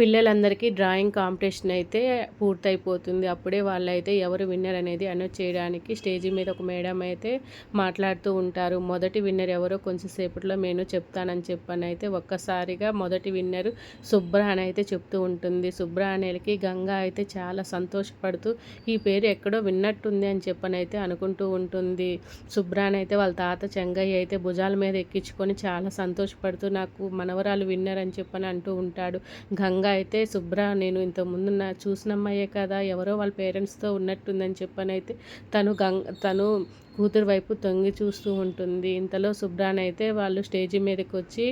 పిల్లలందరికీ drawing competition అయితే పూర్తయిపోతుంది. అప్పుడే వాళ్ళైతే ఎవరు విన్నర్ అనేది అనౌన్స్ చేయడానికి స్టేజీ మీద ఒక మేడం అయితే మాట్లాడుతూ ఉంటారు. మొదటి విన్నర్ ఎవరో కొంచెం సేపట్లో నేను చెప్తానని చెప్పాను అయితే ఒక్కసారిగా మొదటి విన్నర్ శుభ్ర అని అయితే చెప్తూ ఉంటుంది. శుభ్ర అనేకి గంగా అయితే చాలా సంతోషపడుతూ ఈ పేరు ఎక్కడో విన్నట్టుంది అని చెప్పని అయితే అనుకుంటూ ఉంటుంది. శుభ్ర అని అయితే వాళ్ళ తాత చెంగయ్య అయితే భుజాల మీద ఎక్కించుకొని చాలా సంతోషపడుతూ నాకు మనవరాలు విన్నర్ అని చెప్పని అంటూ ఉంటాడు. గంగా అయితే శుభ్ర నేను ఇంతకుముందు నా చూసిన అమ్మాయే కదా ఎవరో వాళ్ళ పేరెంట్స్తో ఉన్నట్టుందని చెప్పనైతే తను గంగ తను కూతురు వైపు తొంగి చూస్తూ ఉంటుంది. ఇంతలో శుభ్రానైతే వాళ్ళు స్టేజి మీదకి వచ్చి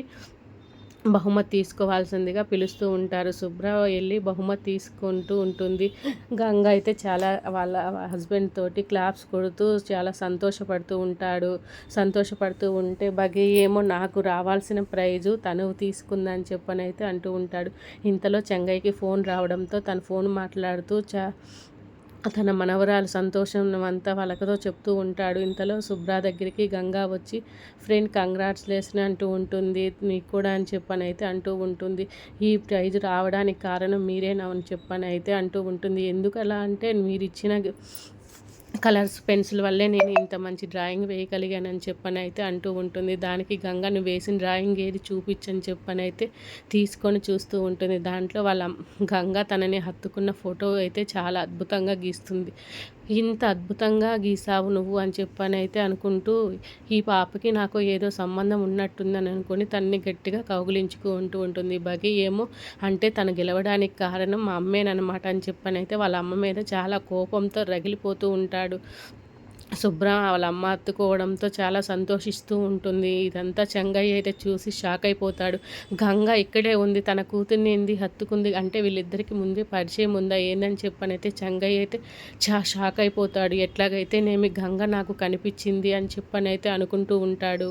బహుమతి తీసుకోవాల్సిందిగా పిలుస్తూ ఉంటారు. శుభ్ర వెళ్ళి బహుమతి తీసుకుంటూ ఉంటుంది. గంగ అయితే చాలా వాళ్ళ హస్బెండ్ తోటి క్లాప్స్ కొడుతూ చాలా సంతోషపడుతూ ఉంటాడు. సంతోషపడుతూ ఉంటే బగి ఏమో నాకు రావాల్సిన ప్రైజు తను తీసుకుందని చెప్పనైతే అంటూ ఉంటాడు. ఇంతలో చెంగయ్యకి ఫోన్ రావడంతో తను ఫోన్ మాట్లాడుతూ చా తన మనవరాలు సంతోషం అంతా వాళ్ళకతో చెప్తూ ఉంటాడు. ఇంతలో శుభ్రా దగ్గరికి గంగా వచ్చి ఫ్రెండ్ కంగ్రాట్స్లేషన్ అంటూ ఉంటుంది. నీకు కూడా అని చెప్పని అయితే అంటూ ఉంటుంది. ఈ ప్రైజ్ రావడానికి కారణం మీరేనా అని చెప్పని అయితే అంటూ ఉంటుంది. ఎందుకు అలా అంటే మీరు ఇచ్చిన కలర్స్ పెన్సిల్ వల్లే నేను ఇంత మంచి డ్రాయింగ్ వేయగలిగానని చెప్పని అయితే అంటూ ఉంటుంది. దానికి గంగ నువ్వు వేసిన డ్రాయింగ్ ఏది చూపించని చెప్పని అయితే తీసుకొని చూస్తూ ఉంటుంది. దాంట్లో వాళ్ళ గంగ తనని హత్తుకున్న ఫోటో అయితే చాలా అద్భుతంగా గీస్తుంది. ఇంత అద్భుతంగా గీసావు నువ్వు అని చెప్పని అయితే అనుకుంటూ ఈ పాపకి నాకు ఏదో సంబంధం ఉన్నట్టుందని అనుకుని తన్ని గట్టిగా కౌగులించుకుంటూ ఉంటుంది. బగి ఏమో అంటే తను గెలవడానికి కారణం మా అమ్మేనమాట అని చెప్పని అయితే వాళ్ళ అమ్మ మీద చాలా కోపంతో రగిలిపోతూ ఉంటాడు. శుభ్ర వాళ్ళ అమ్మ అత్తుకోవడంతో చాలా సంతోషిస్తూ ఉంటుంది. ఇదంతా చెంగయ్య అయితే చూసి షాక్ అయిపోతాడు. గంగ ఇక్కడే ఉంది తన కూతుర్ని ఏంది హత్తుకుంది? అంటే వీళ్ళిద్దరికి ముందే పరిచయం ఉందా? ఏందని చెప్పనైతే చెంగయ్య అయితే చా షాక్ అయిపోతాడు. ఎట్లాగైతే నేమి గంగ నాకు కనిపించింది అని చెప్పనైతే అనుకుంటూ ఉంటాడు.